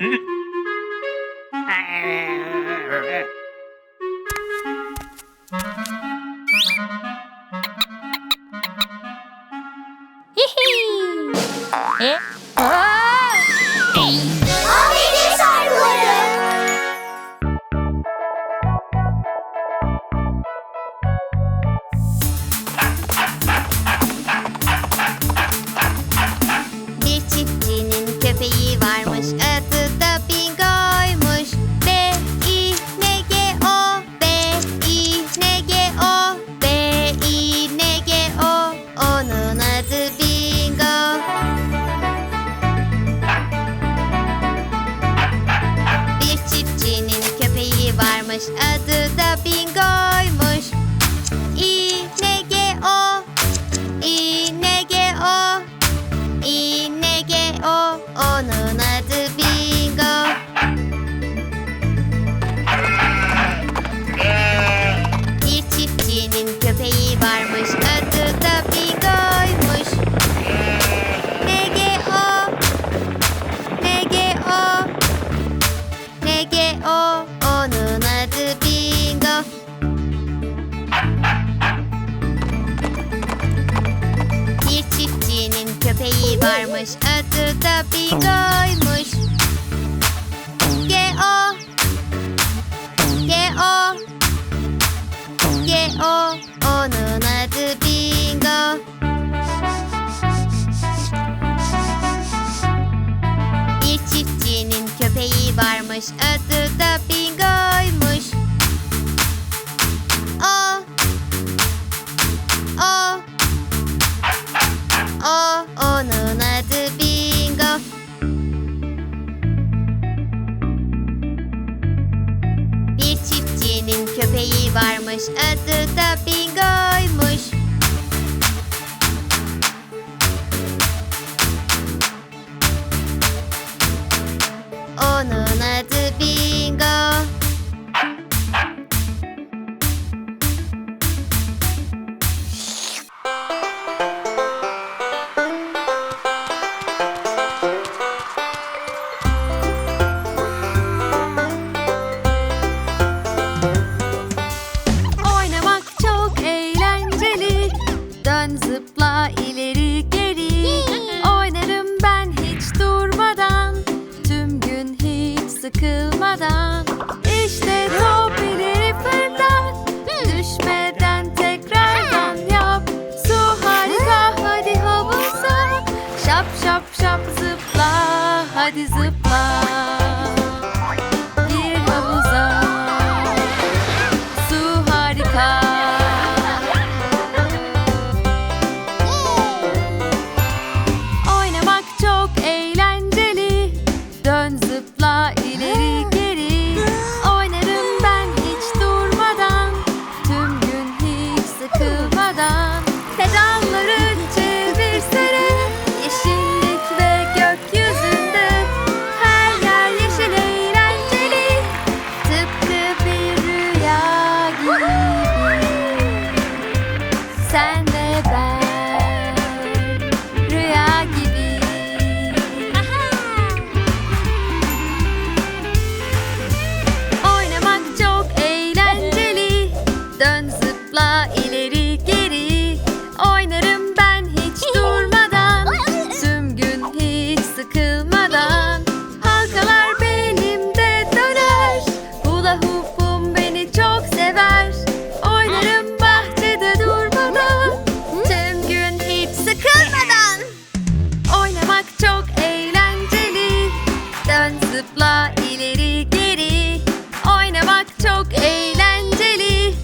Mm-hmm. Bigo'ymuş Adı da Bigo'ymuş G-O G-O G-O Onun adı Bingo. Bir çiftçinin köpeği varmış noise at the top. Zıpla ileri geri. Oynarım ben hiç durmadan. Tüm gün hiç sıkılmadan. İşte top ileri fırlat hmm. Düşmeden tekrardan yap. Su harika hadi havuza. Şap şap şap zıpla. Hadi zıpla. sen the ben çok eğlenceli.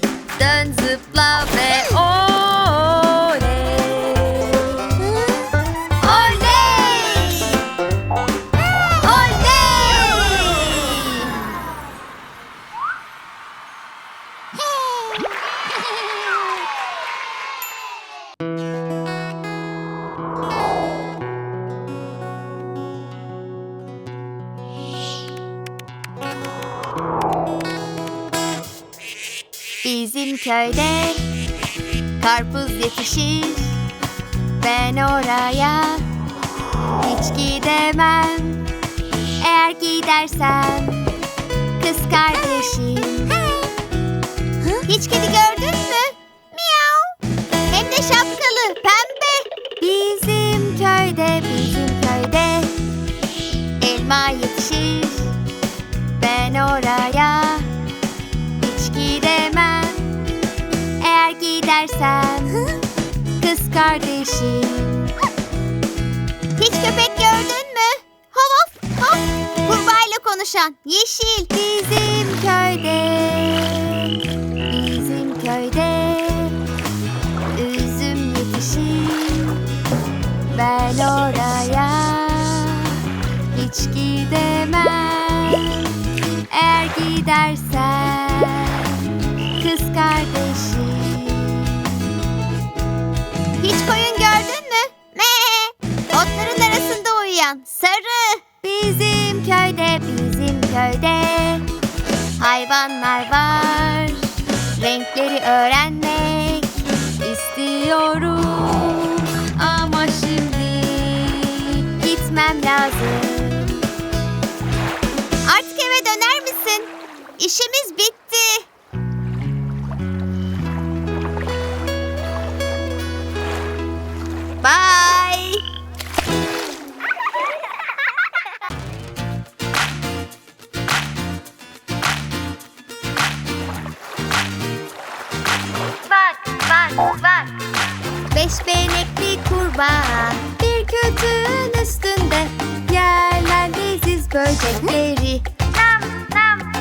Dön zıpla köyde karpuz yetişir. Ben oraya hiç gidemem. Eğer gidersem kız kardeşim. Hiç kedi gördün mü? Miau. Hem de şapkalı pembe. Kız kardeşim hiç köpek gördün mü? Hop hop. Kurbağayla konuşan yeşil. Bizim köyde. Bizim köyde. Üzüm yetişir. Ben oraya hiç gidemem. Eğer gidersen uyuyan sarı. Bizim köyde, bizim köyde hayvanlar var. Renkleri öğrenmek istiyorum. Ama şimdi gitmem lazım. Artık eve döner misin? İşimiz bitti. Beş benekli kurbağa bir kötüğün üstünde yerler leziz böcekleri. Nam, nam.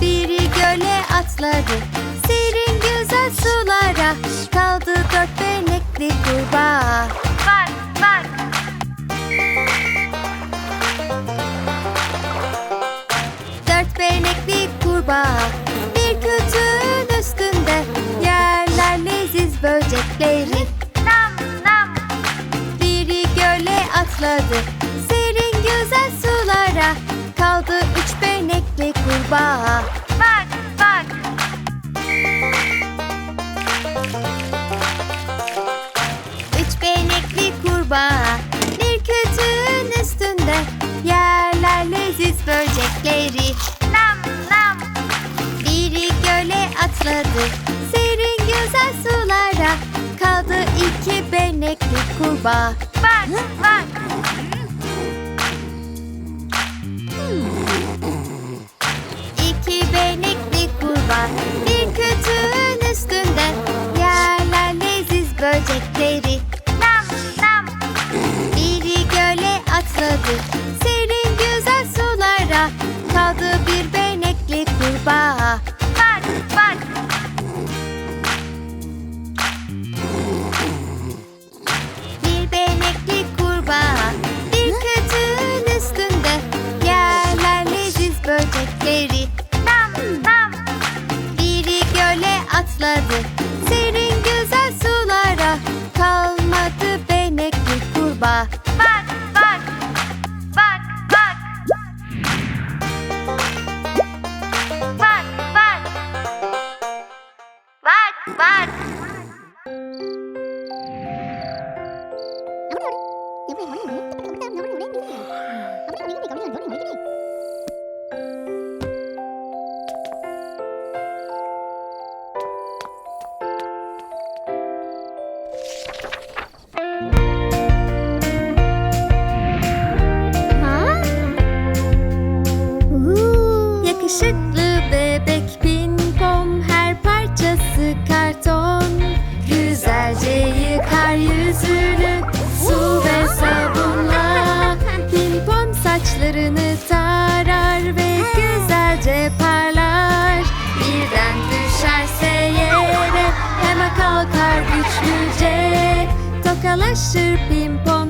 Biri göle atladı serin güzel sulara kaldı dört benekli kurbağa. Kurbağa. Bak bak. Üç benekli kurbağa bir kütüğün üstünde yerler leziz böcekleri. Nam nam. Biri göle atladı serin güzel sulara kaldı iki benekli kurbağa. Bak bak. Atladı serin Tokalaşır pimpom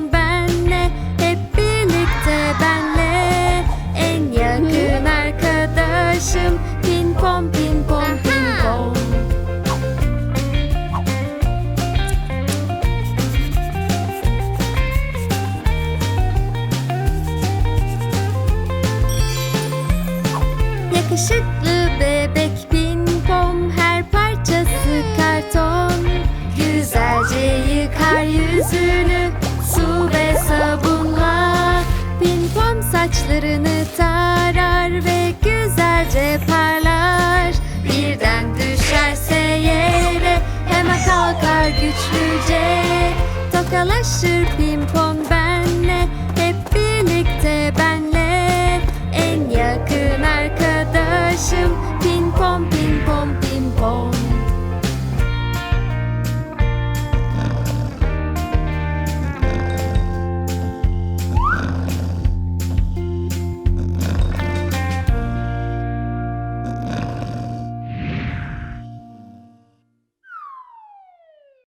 güçlüce Tokalaşır pimpon ben